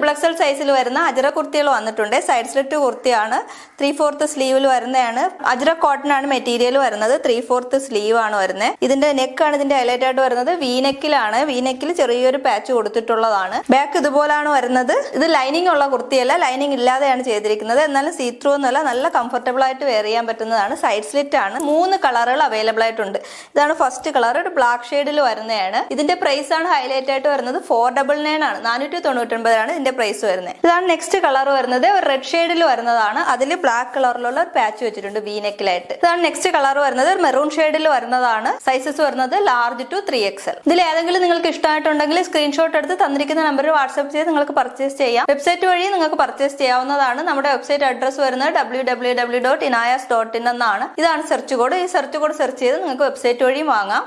Triple XL സൈസിൽ വരുന്ന അജറ കുർത്തികൾ വന്നിട്ടുണ്ട്. സൈഡ് സ്ലിറ്റ് കുർത്തിയാണ്. ത്രീ ഫോർത്ത് സ്ലീവിൽ വരുന്നതാണ്. അജറ കോട്ടൺ ആണ് മെറ്റീരിയൽ വരുന്നത്. ത്രീ ഫോർത്ത് സ്ലീവ് ആണ് വരുന്നത് ഇതിന്റെ നെക്കാണ് ഇതിന്റെ ഹൈലൈറ്റ് ആയിട്ട് വരുന്നത്. വീനെക്കിലാണ് വീനെക്കിൽ ചെറിയൊരു പാച്ച് കൊടുത്തിട്ടുള്ളതാണ്. ബാക്ക് ഇതുപോലാണ് വരുന്നത്. ഇത് ലൈനിങ് ഉള്ള കുർത്തിയല്ല. ലൈനിങ് ഇല്ലാതെയാണ് ചെയ്തിരിക്കുന്നത്. എന്നാലും സീ ത്രൂ എന്നല്ല നല്ല കംഫർട്ടബിൾ ആയിട്ട് വെയർ ചെയ്യാൻ പറ്റുന്നതാണ്. സൈഡ് സ്ലിറ്റ് ആണ്. മൂന്ന് കളറുകൾ അവൈലബിൾ ആയിട്ടുണ്ട്. ഇതാണ് ഫസ്റ്റ് കളർ ഒരു ബ്ലാക്ക് ഷെയ്ഡിൽ വരുന്നതാണ്. ഇതിന്റെ പ്രൈസ് ആണ് ഹൈലൈറ്റ് ആയിട്ട് വരുന്നത്. ഫോർ ഡബിൾ നയൻ ആണ്. നാനൂറ്റി തൊണ്ണൂറ്റൊൻപതാണ് ഇതിന്റെ പ്രൈസ് വരുന്നത് ഇതാണ് നെക്സ്റ്റ് കളർ വരുന്നത്. ഒരു റെഡ് ഷെയ്ഡിൽ വരുന്നതാണ്. അതിൽ ബ്ലാക്ക് കളറിലുള്ള ഒരു പാച്ച് വെച്ചിട്ടുണ്ട് വി നെക്കിലായിട്ട് ഇതാണ് നെക്സ്റ്റ് കളർ വരുന്നത്. ഒരു മെറൂൺ ഷെയ്ഡിൽ വരുന്നതാണ്. സൈസസ് വരുന്നത് ലാർജ് ടു ത്രീ എക്സൽ ഇതിൽ ഏതെങ്കിലും നിങ്ങൾക്ക് ഇഷ്ടമായിട്ടുണ്ടെങ്കിൽ സ്ക്രീൻഷോട്ട് എടുത്ത് തന്നിരിക്കുന്ന നമ്പറിൽ വാട്സ്ആപ്പ് ചെയ്ത് നിങ്ങൾക്ക് പർച്ചേസ് ചെയ്യാം. വെബ്സൈറ്റ് വഴി നിങ്ങൾക്ക് പർച്ചേസ് ചെയ്യാവുന്നതാണ്. നമ്മുടെ വെബ്സൈറ്റ് അഡ്രസ് വരുന്നത് W W W dot Inayas dot in എന്നാണ്. ഇതാണ് സെർച്ച് കോഡ് ഈ സെർച്ച് കോഡ് സെർച്ച് ചെയ്ത് നിങ്ങൾക്ക് വെബ്സൈറ്റ് വഴിയും വാങ്ങാം.